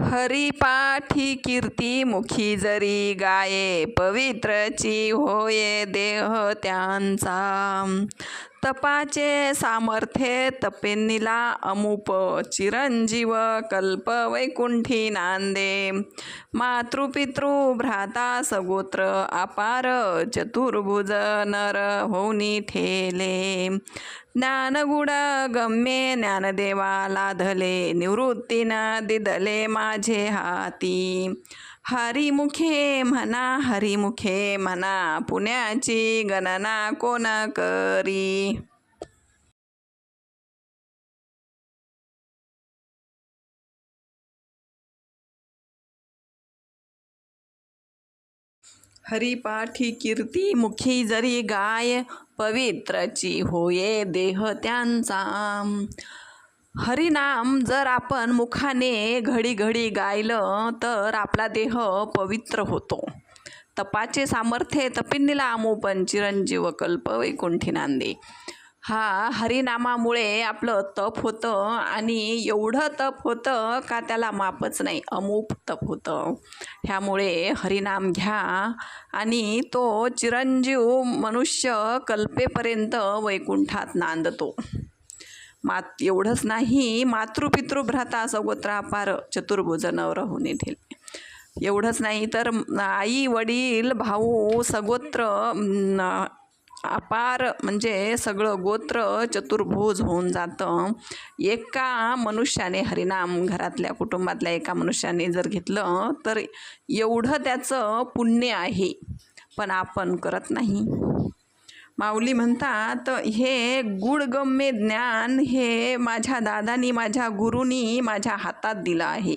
हरिपाठी कीर्ती मुखी जरी गाये पवित्रची होये देह त्यांचा. तपाचे सामर्थ्ये तपेनिला अमुप चिरंजीव कल्प वैकुंठी नांदे. मातृपितृ भ्राता सगोत्र अपार चतुर्भुज नर होनी ठेले. ज्ञानगुड गम्ये ज्ञानदेवा लाधले निवृत्तीनं दिदले माझे हाती. हरिमुखे म्हणा हरिमुखे म्हणा पुण्याची गणना कोण करी? हरिपाठी कीर्ती मुखी जरी गाय पवित्रची होये देह त्यांचा. हरिनाम जर आपण मुखाने घडी घडी गायलं तर आपला देह पवित्र होतो. तपाचे सामर्थ्य तपिन्नीला आमोपन चिरंजीव कल्प वैकुंठी नांदे. हा हरिनामामुळे आपलं तप होतं आणि एवढं तप होतं का त्याला मापच नाही अमूप तप होतं. ह्यामुळे हरिनाम घ्या आणि तो चिरंजीव मनुष्य कल्पेपर्यंत वैकुंठात नांदतो. मात एवढंच नाही मातृपितृ भ्राता सगोत्रा पार चतुर्भुज नवर होऊन येथील एवढंच नाही तर आई वडील भाऊ सगोत्र अपार म्हणजे सगळं गोत्र चतुर्भुज होऊन जातं. एका मनुष्याने हरिनाम घरातल्या कुटुंबातल्या एका मनुष्याने जर घेतलं तर एवढं त्याचं पुण्य आहे पण आपण करत नाही. माऊली म्हणतात हे गुडगम्य ज्ञान हे माझ्या दादानी माझ्या गुरुनी माझ्या हातात दिलं आहे.